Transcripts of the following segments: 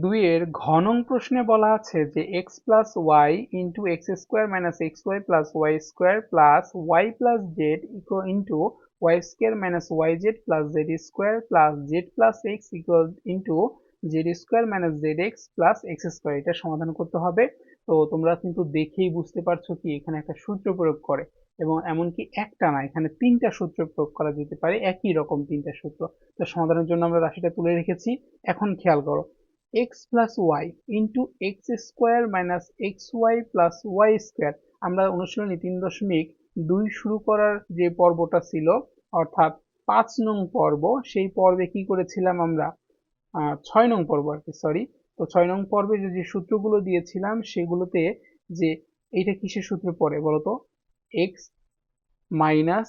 দুইয়ের ঘনং প্রশ্নে বলা আছে যে X plus Y into X square minus X Y plus Y square plus Y plus Z equal into Y square minus Y Z plus Z square plus Z plus X equal into Z square minus Z X plus X square এটা সমাধান করতে হবে। তো তোমরা কিন্তু দেখেই বুঝতে পারছ কি এখানে একটা সূত্র প্রয়োগ করে। এবং এমনকি একটা না, এখানে তিনটা সূত্র প্রয়োগ করা যেতে পারে। একই রকম তিনটা সূত্র। তো সমাধানের জন্য আমরা রাশিটা তুলে রেখেছি। এখন খেয়াল করো X plus Y into X square minus X Y plus Y square আমরা অনুশীলনী তিন দশমিক দুই শুরু করার যে পর্বটা ছিল, অর্থাৎ পাঁচ নং পর্ব, সেই পর্বে কি করেছিলাম আমরা? ছয় নং পর্ব আর কি সরি তো ছয় নং পর্বে যে সূত্রগুলো দিয়েছিলাম, সেগুলোতে যে, এইটা কিসের সূত্র পড়ে বলতো? X minus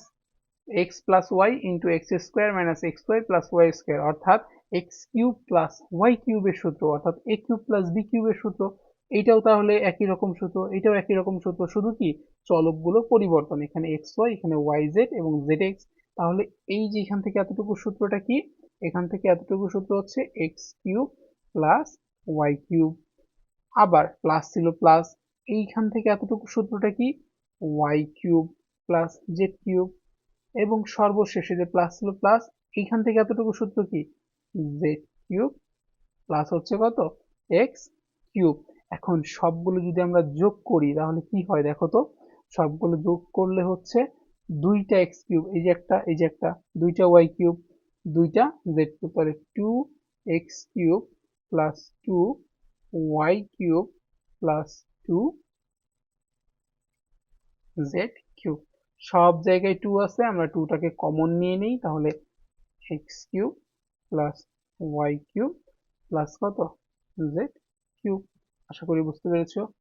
X plus Y into X square minus X Y plus Y square অর্থাৎ এক্স কিউব প্লাস ওয়াই কিউবের সূত্র, অর্থাৎ এ কিউব প্লাস বি কিউবের সূত্র, এইটাও তাহলে একই রকম সূত্র এটাও একই রকম সূত্র, শুধু কি চলকগুলো পরিবর্তন, এখানে এক্স ওয়াই এখানে ওয়াই জেড এবং জেড এক্স তাহলে এই যে এখান থেকে এতটুকু সূত্রটা কি? এখান থেকে এতটুকু সূত্র হচ্ছে X cube plus Y cube আবার প্লাস ছিল প্লাস এইখান থেকে এতটুকু সূত্রটা কি? Y cube plus Z cube এবং সর্বশেষে যে প্লাস ছিল প্লাস এইখান থেকে এতটুকু সূত্র কি? জেড কিউব প্লাস হচ্ছে কত? এক্স কিউব এখন সবগুলো যদি আমরা যোগ করি, তাহলে কি হয় দেখো তো? সবগুলো যোগ করলে হচ্ছে দুইটা এক্স কিউব এই যে একটা, এই যে একটা, দুইটা ওয়াই কিউব দুইটা জেড কিউব তাহলে two X cube plus two Y cube plus two Z cube সব জায়গায় টু আছে, আমরা টুটাকে কমন নিয়ে নিই, তাহলে X cube plus Y cube plus কত? জেড কিউব আশা করি বুঝতে পেরেছ।